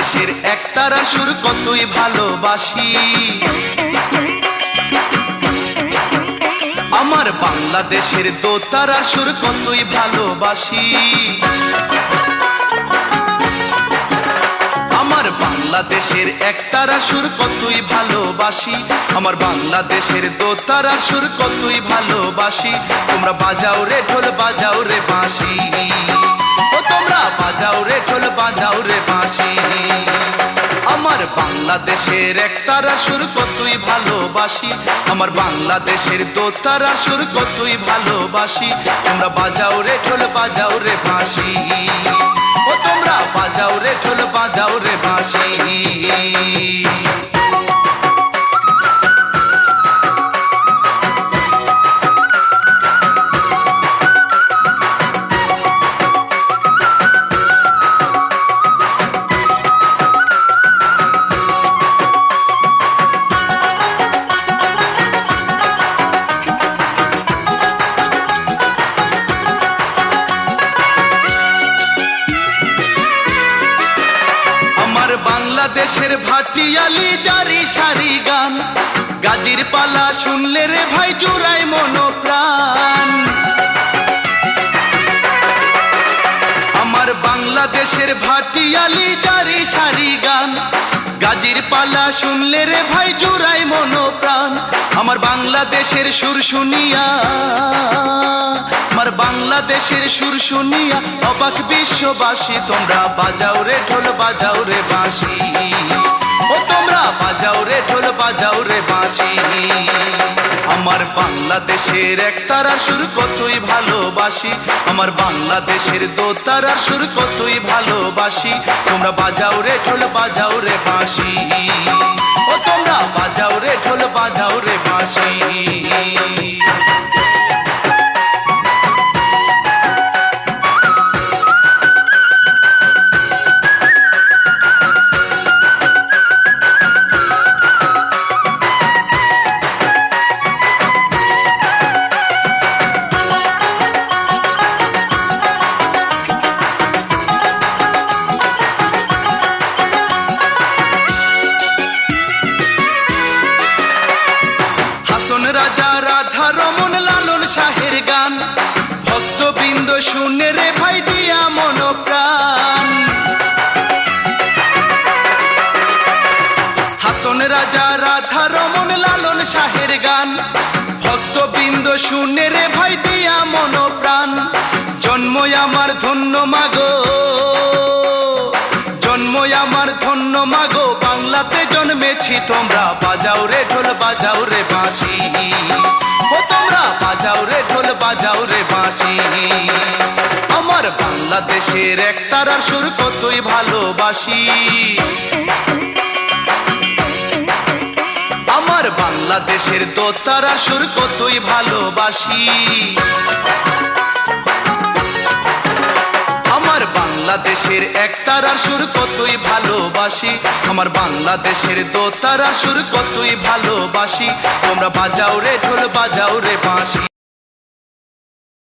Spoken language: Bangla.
বাংলাদেশের একতারা সুর কতই ভালোবাসি। আমার বাংলাদেশের দোতারা সুর কতই ভালোবাসি। আমার বাংলাদেশের একতারা সুর কতই ভালোবাসি। আমার বাংলাদেশের দোতারা সুর কতই ভালোবাসি। তোমরা বাজাও রে ঢোল বাজাও রে বাঁশি। ও তোমরা বাজাও রে ঢোল বাজাও রে বাঁশি। বাংলাদেশের একতারা সুর কতই ভালোবাসি। আমার বাংলাদেশের দোতারা সুর কতই ভালোবাসি। তোমরা বাজাও রে ঢোল বাজাও রে, বাঁশি। ও তোমরা বাজাও রে ঢোল বাজাও রে, বাঁশি। বাংলাদেশের ভাটিয়ালি জারি সারি গান। গাজির পালা শুনলে রে ভাই জুড়াই মনোপ্রাণ। আমার বাংলাদেশের ভাটিয়ালি জারি সারি গান। গাজির পালা শুনলে রে ভাই জুড়াই মনোপ্রাণ। আমার বাংলাদেশের সুর শুনিয়া আমার বাংলাদেশের সুর শুনিয়া অবাক বিশ্ববাসী, তোমরা বাজাও রে ঢোল, বাজাও রে বাঁশি। ও তোমরা বাজাও রে ঢোল, বাজাও রে বাঁশি। আমার বাংলাদেশের একতারা সুর কতই ভালোবাসি, আমার বাংলাদেশের দো দোতারা সুর কতই ভালোবাসি, তোমরা বাজাও রে ঢোল, বাজাও রে বাঁশি। ও তোমরা রাজা রাধা রমন লালন শাহের গান। ভক্তবৃন্দ শুনে রে ভাই দিয়া মন প্রাণ হাসন রাজা রাধা রমন লালন শাহের গান। ভক্তবৃন্দ শুনে রে ভাই দিয়া মন প্রাণ জন্ম আমার ধন্য মাগো। জন্ম আমার ধন্য, মাগো। বাংলাতে জন্মেছি তোমরা। বাজাও রে ঢোল, বাজাও রে বাঁশি। ও তোমরা, বাজাও রে ঢোল, বাজাও রে বাঁশি। আমার বাংলাদেশের একতারার সুর কতই ভালোবাসি। আমার বাংলাদেশের দোতারা সুর কতই ভালোবাসি। বাংলাদেশের একতারার সুর কতই ভালোবাসি। আমার বাংলাদেশের দোতারা সুর কতই ভালোবাসি। তোমরা বাজাও রে ঢোল, বাজাও রে বাঁশি।